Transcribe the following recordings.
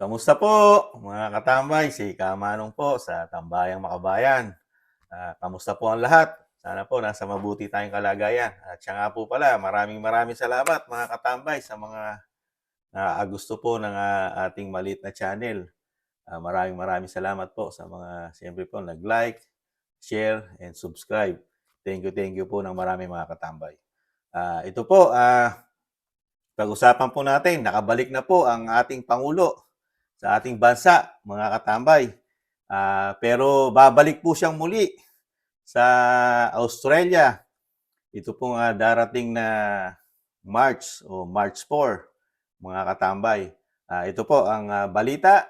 Kamusta po mga katambay? Si Kamanong po sa Tambayang Makabayan. Ah, kamusta po ang lahat? Sana po nasa mabuti tayong kalagayan. At siya nga po pala, maraming maraming salamat mga katambay sa mga na gusto po ng ah, ating maliit na channel. Ah, maraming maraming salamat po sa mga siyempre po nag-like, share, and subscribe. Thank you, thank you po ng marami mga katambay. Ah, ito po, ah, pag-usapan po natin, nakabalik na po ang ating Pangulo sa ating bansa, mga katambay. Ah, pero babalik po siyang muli sa Australia. Ito po nga darating na March o March 4, mga katambay. Ah, ito po ang ah, balita.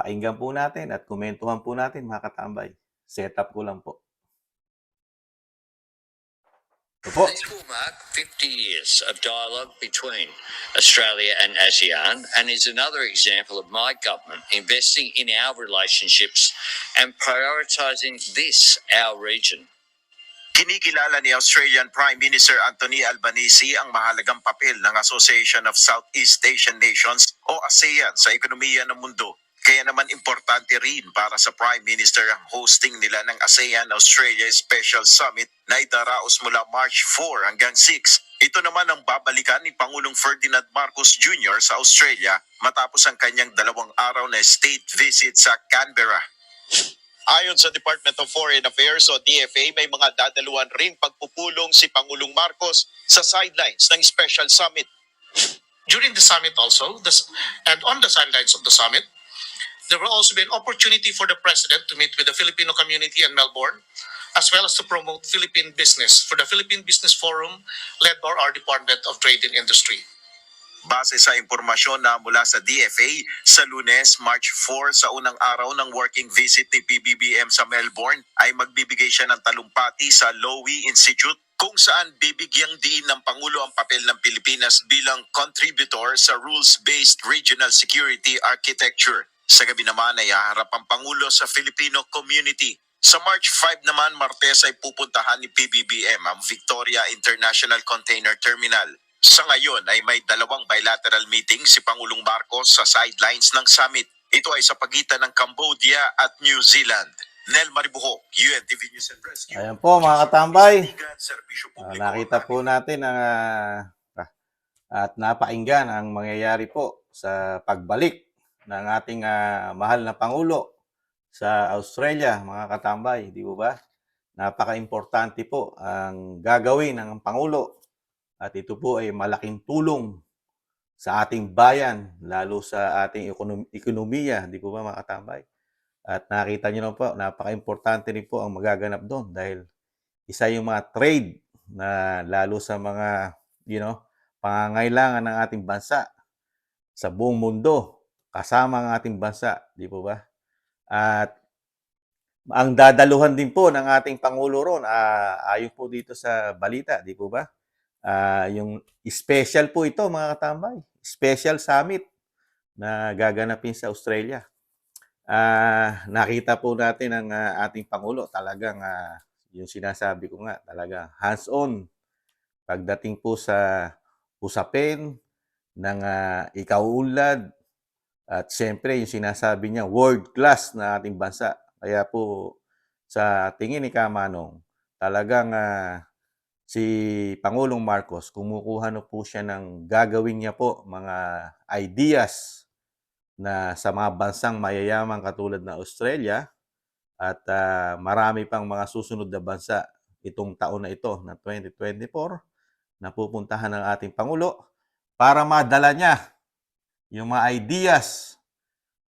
Painggan po natin at komentuhan po natin, mga katambay. Setup ko lang po. Ito po. This will mark 50 years of dialogue between Australia and ASEAN and is another example of my government investing in our relationships and prioritising this, our region. Kinikilala ni Australian Prime Minister Anthony Albanese ang mahalagang papel ng Association of Southeast Asian Nations o ASEAN sa ekonomiya ng mundo. Kaya naman importante rin para sa Prime Minister ang hosting nila ng ASEAN-Australia Special Summit na idaraos mula March 4 hanggang 6. Ito naman ang babalikan ni Pangulong Ferdinand Marcos Jr. sa Australia matapos ang kanyang dalawang araw na state visit sa Canberra. Ayon sa Department of Foreign Affairs o DFA, may mga dadaluhan ring pagpupulong si Pangulong Marcos sa sidelines ng special summit. during the summit also, this, and on the sidelines of the summit, there will also be an opportunity for the president to meet with the Filipino community in Melbourne, as well as to promote Philippine business for the Philippine Business Forum led by our Department of Trade and Industry. Base sa impormasyon na mula sa DFA, sa lunes, March 4, sa unang araw ng working visit ni PBBM sa Melbourne, ay magbibigay siya ng talumpati sa Lowy Institute kung saan bibigyang diin ng Pangulo ang papel ng Pilipinas bilang contributor sa rules-based regional security architecture. Sa gabi naman ay haharap ang Pangulo sa Filipino community. Sa March 5 naman, Martes ay pupuntahan ni PBBM ang Victoria International Container Terminal. Sa ngayon ay may dalawang bilateral meeting si Pangulong Marcos sa sidelines ng summit. Ito ay sa pagitan ng Cambodia at New Zealand. Nel Maribuhok, UNTV News and Rescue. Ayan po mga katambay. Publiko. nakita po natin ang ah, at napainggan ang mangyayari po sa pagbalik ng ating ah, mahal na Pangulo sa Australia, mga katambay, di ba? Napaka-importante po ang gagawin ng Pangulo at ito po ay malaking tulong sa ating bayan, lalo sa ating ekonom- ekonomiya, di po ba mga katambay? At nakita nyo na po, napaka-importante rin po ang magaganap doon dahil isa yung mga trade na lalo sa mga, you know, pangangailangan ng ating bansa sa buong mundo, kasama ang ating bansa, di po ba? At ang dadaluhan din po ng ating Pangulo ron, ah, ayon po dito sa balita, di po ba? Ah, yung special po ito, mga katambay. Special summit na gaganapin sa Australia. Ah, nakita po natin ang ah, ating Pangulo talagang ah, yung sinasabi ko nga, talaga hands-on pagdating po sa usapin ng uh, ikauunlad at siyempre yung sinasabi niya world class na ating bansa. Kaya po sa tingin ni Kamanong, talagang ah, si Pangulong Marcos kumukuha na po siya ng gagawin niya po mga ideas na sa mga bansang mayayaman katulad na Australia at ah, marami pang mga susunod na bansa itong taon na ito na 2024 na pupuntahan ng ating Pangulo para madala niya yung mga ideas.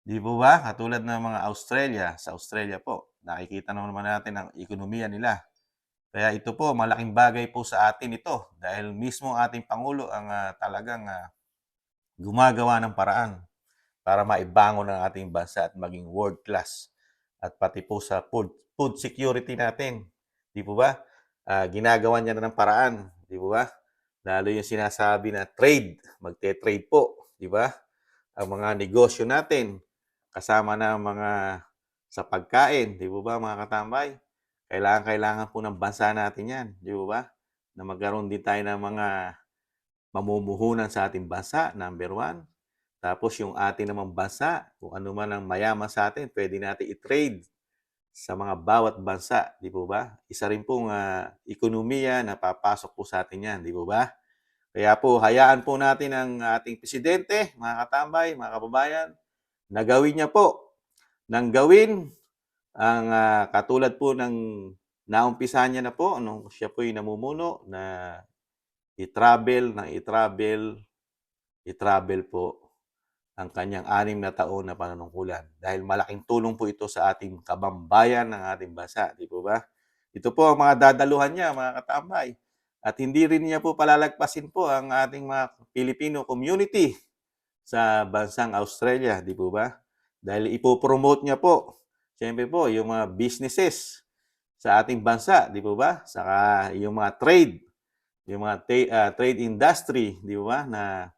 Di po ba? Katulad ng mga Australia, sa Australia po, nakikita naman natin ang ekonomiya nila. Kaya ito po, malaking bagay po sa atin ito dahil mismo ating Pangulo ang ah, talagang ah, gumagawa ng paraan para maibangon ang ating bansa at maging world class at pati po sa food, food security natin. Di po ba? Ah, ginagawa niya na ng paraan. Di po ba? Lalo yung sinasabi na trade, magte-trade po. Di ba? Ang mga negosyo natin, kasama na ang mga sa pagkain. Di ba mga katambay? Kailangan, kailangan po ng bansa natin yan. Di po ba? Na magkaroon din tayo ng mga mamumuhunan sa ating bansa, number one. Tapos yung ating namang bansa, kung ano man ang mayaman sa atin, pwede natin i-trade sa mga bawat bansa, di po ba? Isa rin pong ah, ekonomiya na papasok po sa atin yan, di po ba? Kaya po, hayaan po natin ang ating presidente, mga katambay, mga kababayan, na gawin niya po nang gawin ang ah, katulad po ng naumpisa niya na po nung siya po yung namumuno na i-travel ng i-travel, i-travel po ang kanyang anim na taon na panunungkulan. Dahil malaking tulong po ito sa ating kabambayan ng ating bansa, di po ba? Ito po ang mga dadaluhan niya, mga katambay. At hindi rin niya po palalagpasin po ang ating mga Filipino community sa bansang Australia, di po ba? Dahil ipopromote niya po, siyempre po, yung mga businesses sa ating bansa, di po ba? Saka yung mga trade, yung mga ah, trade industry, di ba, na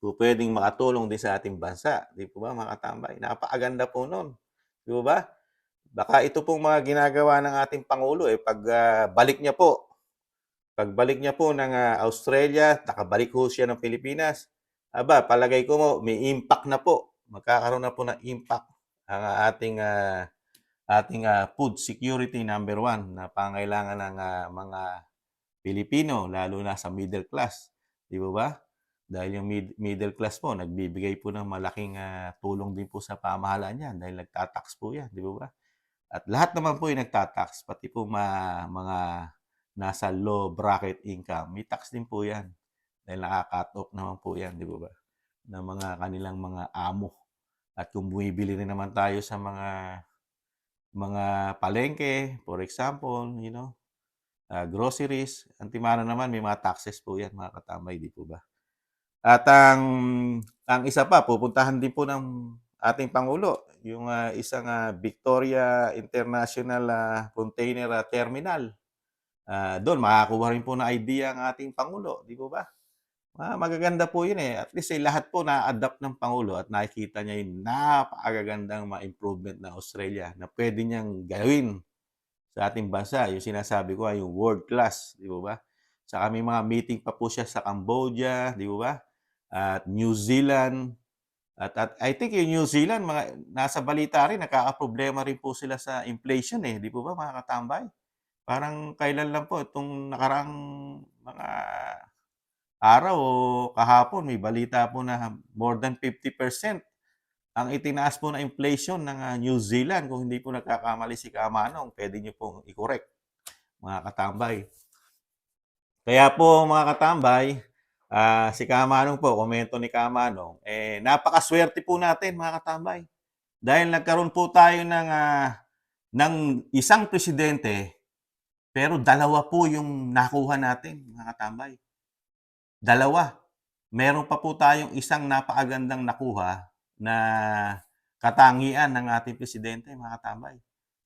po pwedeng makatulong din sa ating bansa, di po ba, mga katambay? Napakaganda po nun, di po ba? Baka ito pong mga ginagawa ng ating Pangulo, eh, pag ah, balik niya po, pagbalik niya po ng ah, Australia, nakabalik ho siya ng Pilipinas, aba, palagay ko mo, may impact na po. Magkakaroon na po ng impact ang ating ah, ating ah, food security number one na pangailangan ng ah, mga Pilipino, lalo na sa middle class. Di ba ba? Dahil yung mid- middle class po, nagbibigay po ng malaking ah, tulong din po sa pamahalaan yan dahil nagtatax po yan. Di ba ba? At lahat naman po yung nagtatax, pati po ma- mga nasa low bracket income, may tax din po yan. Dahil nakaka-cut off naman po yan, di ba ba? Ng mga kanilang mga amo. At kung bumibili rin naman tayo sa mga mga palengke, for example, you know, ah, groceries, antimano naman, may mga taxes po yan, mga katambay, di po ba? At ang, ang isa pa, pupuntahan din po ng ating Pangulo, yung ah, isang ah, Victoria International ah, Container ah, Terminal. Ah, doon, makakuha rin po ng idea ang ating Pangulo, di po ba? Ah, magaganda po yun eh. At least eh, lahat po na-adapt ng Pangulo at nakikita niya yung napakagandang mga improvement na Australia na pwede niyang gawin sa ating bansa. Yung sinasabi ko ay yung world class, di ba ba? Saka may mga meeting pa po siya sa Cambodia, di ba ba? At New Zealand. At, at I think yung New Zealand, mga, nasa balita rin, nakaka-problema rin po sila sa inflation eh, di po ba mga katambay? Parang kailan lang po, itong nakaraang mga araw o kahapon, may balita po na more than 50% ang itinaas po na inflation ng ah, New Zealand. Kung hindi po nagkakamali si Kamanong, pwede niyo pong i-correct, mga katambay. Kaya po, mga katambay, ah, si Kamanong po, komento ni Kamanong, eh, napakaswerte po natin, mga katambay. Dahil nagkaroon po tayo ng, ah, ng isang presidente, pero dalawa po yung nakuha natin, mga katambay. Dalawa. Meron pa po tayong isang napakagandang nakuha na katangian ng ating presidente, mga katambay.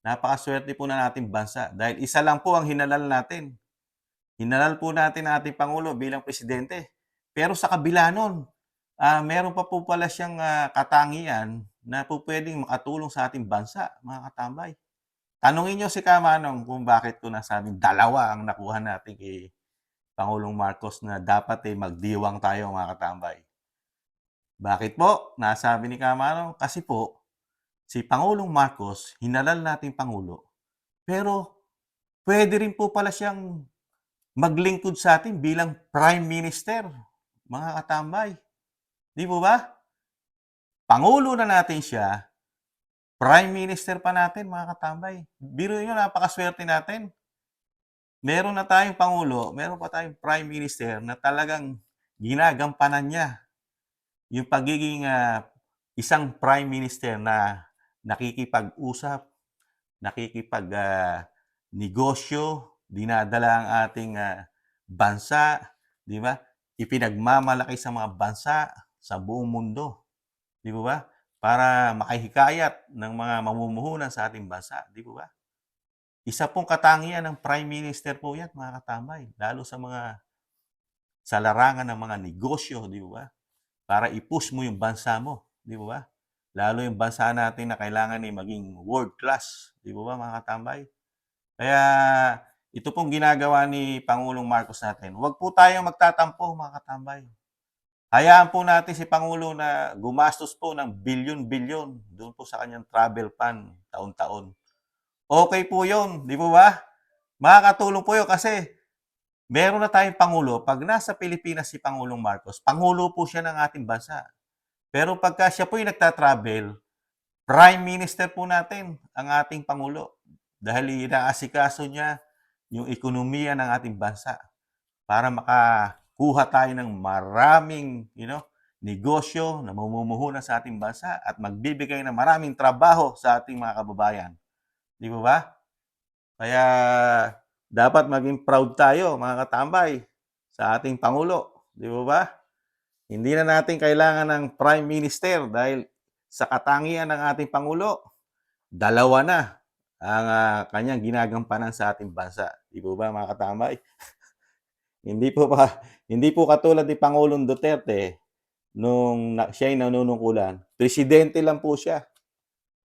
Napakaswerte po na nating bansa dahil isa lang po ang hinalal natin. Hinalal po natin ang ating Pangulo bilang presidente. Pero sa kabila nun, ah, meron pa po pala siyang ah, katangian na po pwedeng makatulong sa ating bansa, mga katambay. Tanungin niyo si Kamanong kung bakit ko nasabing dalawa ang nakuha natin kay Pangulong Marcos na dapat eh magdiwang tayo mga katambay. Bakit po? Nasabi ni Kamanong, kasi po, si Pangulong Marcos, hinalal natin Pangulo, pero pwede rin po pala siyang maglingkod sa atin bilang Prime Minister, mga katambay. Di po ba? Pangulo na natin siya, Prime Minister pa natin, mga katambay. Biro nyo, napakaswerte natin meron na tayong Pangulo, meron pa tayong Prime Minister na talagang ginagampanan niya yung pagiging ah, isang Prime Minister na nakikipag-usap, nakikipag ah, negosyo, dinadala ang ating ah, bansa, di ba? Ipinagmamalaki sa mga bansa sa buong mundo. Di ba ba? Para makahikayat ng mga mamumuhunan sa ating bansa. Di ba ba? Isa pong katangian ng Prime Minister po yan, mga katambay. Lalo sa mga sa larangan ng mga negosyo, di ba? Para i-push mo yung bansa mo, di ba? Lalo yung bansa natin na kailangan ni maging world class, di ba mga katambay? Kaya ito pong ginagawa ni Pangulong Marcos natin. Huwag po tayong magtatampo, mga katambay. Hayaan po natin si Pangulo na gumastos po ng bilyon-bilyon doon po sa kanyang travel fund taon-taon. Okay po yun, di po ba? Makakatulong po yun kasi meron na tayong Pangulo. Pag nasa Pilipinas si Pangulong Marcos, Pangulo po siya ng ating bansa. Pero pagka siya po yung nagtatravel, Prime Minister po natin ang ating Pangulo. Dahil inaasikaso niya yung ekonomiya ng ating bansa para makakuha tayo ng maraming, you know, negosyo na mamumuhunan sa ating bansa at magbibigay ng maraming trabaho sa ating mga kababayan. Di ba ba? Kaya dapat maging proud tayo, mga katambay, sa ating Pangulo. Di ba ba? Hindi na natin kailangan ng Prime Minister dahil sa katangian ng ating Pangulo, dalawa na ang ah, kanyang ginagampanan sa ating bansa. Di po ba mga katambay? Hindi po pa hindi po katulad ni Pangulong Duterte nung siya ay nanunungkulan. Presidente lang po siya.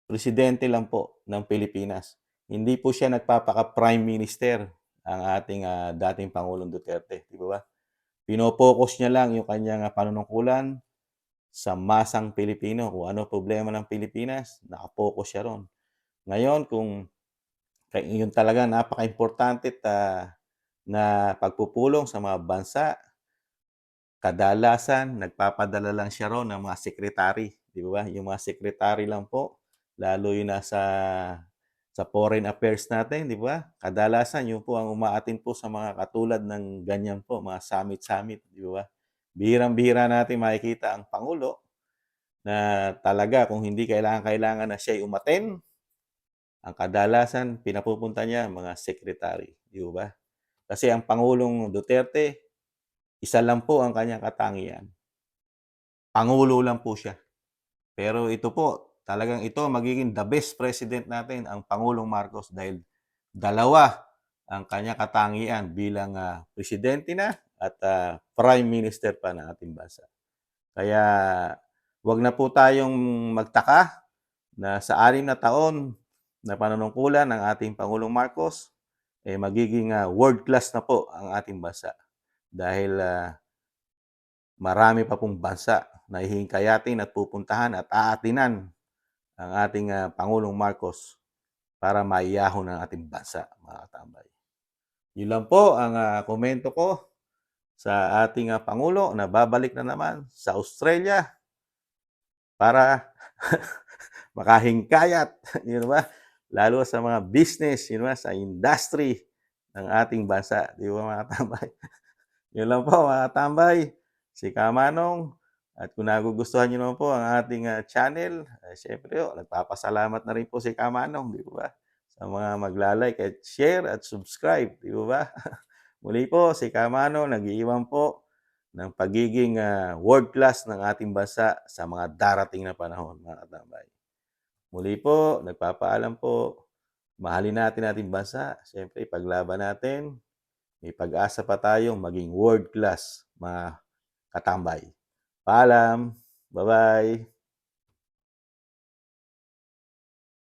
Presidente lang po ng Pilipinas. Hindi po siya nagpapaka-prime minister ang ating ah, dating Pangulong Duterte. Di ba? Pinopokus niya lang yung kanyang ah, panunungkulan sa masang Pilipino. Kung ano problema ng Pilipinas, nakapokus siya ron. Ngayon, kung yun talaga napaka-importante at, ah, na pagpupulong sa mga bansa, kadalasan nagpapadala lang siya ron ng mga sekretary. Di ba? Yung mga sekretary lang po, lalo yung nasa sa foreign affairs natin, di ba? Kadalasan yun po ang umaatin po sa mga katulad ng ganyan po, mga summit-summit, di ba? Bihirang-bihira natin makikita ang Pangulo na talaga kung hindi kailangan-kailangan na siya umaten, ang kadalasan pinapupunta niya mga secretary, di ba? Kasi ang Pangulong Duterte, isa lang po ang kanyang katangian. Pangulo lang po siya. Pero ito po, talagang ito magiging the best president natin, ang Pangulong Marcos dahil dalawa ang kanyang katangian bilang ah, presidente na at ah, prime minister pa ng ating bansa. Kaya wag na po tayong magtaka na sa anim na taon na panunungkulan ng ating Pangulong Marcos, eh magiging ah, world class na po ang ating bansa. Dahil ah, marami pa pong bansa na hihingkayatin at pupuntahan at aatinan ang ating ah, Pangulong Marcos para maiyahon ang ating bansa, mga katambay. Yun lang po ang ah, komento ko sa ating ah, Pangulo na babalik na naman sa Australia para makahingkayat, yun ba? Lalo sa mga business, yun ba? Sa industry ng ating bansa. Di ba mga tambay? yun lang po mga tambay. Si Kamanong. At kung nagugustuhan nyo naman po ang ating ah, channel, eh, syempre, oh, nagpapasalamat na rin po si Kamanong, di ba? Sa mga maglalike at share at subscribe, di ba? Muli po, si Kamanong nag-iiwan po ng pagiging ah, world class ng ating bansa sa mga darating na panahon, mga katambay. Muli po, nagpapaalam po, mahalin natin ating bansa. Siyempre, paglaban natin, may pag-asa pa tayong maging world class, mga katambay. Paalam. Bye-bye.